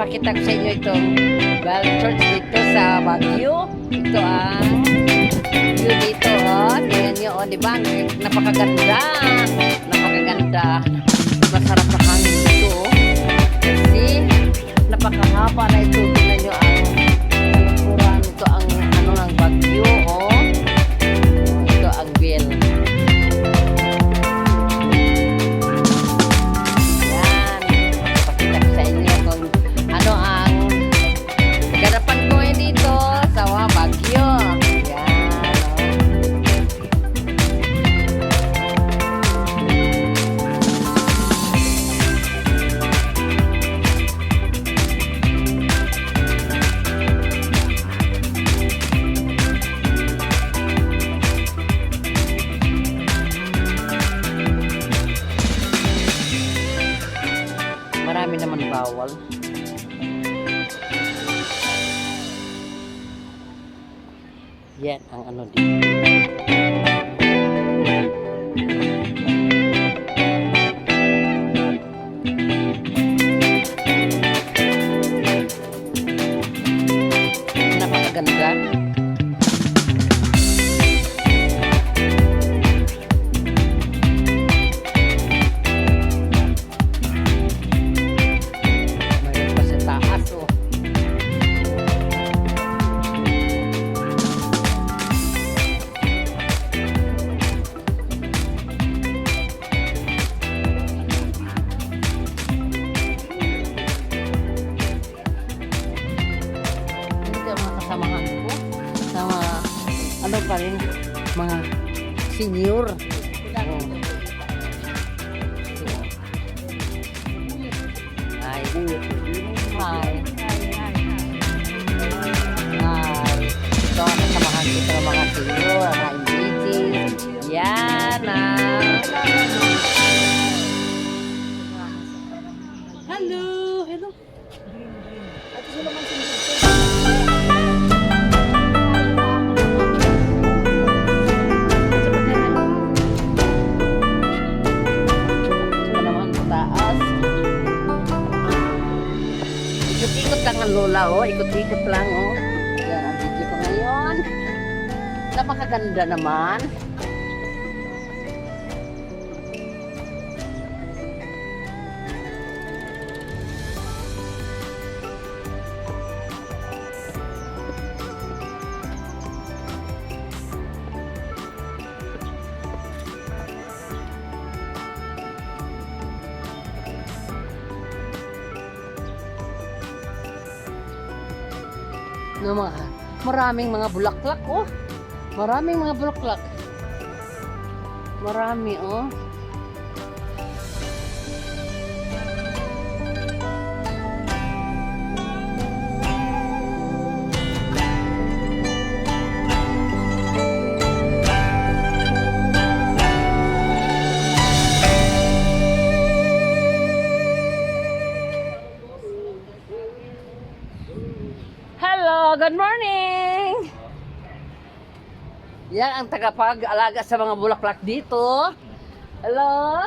ipapakita ko sa inyo itong Bell Church dito sa Baguio. Ito ang view dito, oh. Tingnan nyo, oh, di ba? Napakaganda. Napakaganda. Masarap sa hangin dito, oh. Kasi, napakahaba na ito. Marami naman bawal. Yan ang ano dito. Napakaganda. Mayroon ko. Sa mga, ano pa rin, mga senior. Hi. Hi. Hi. Ito ang kasamahan ko sa mga. Hello! Ang lola, oh. Ikot-ikot lang, oh. Yan ang video ko ngayon. Napakaganda naman. No, mga, maraming mga bulaklak, oh. Maraming mga bulaklak. Marami, oh. Good morning! Yan ang tagapag-alaga sa mga bulaklak dito. Hello?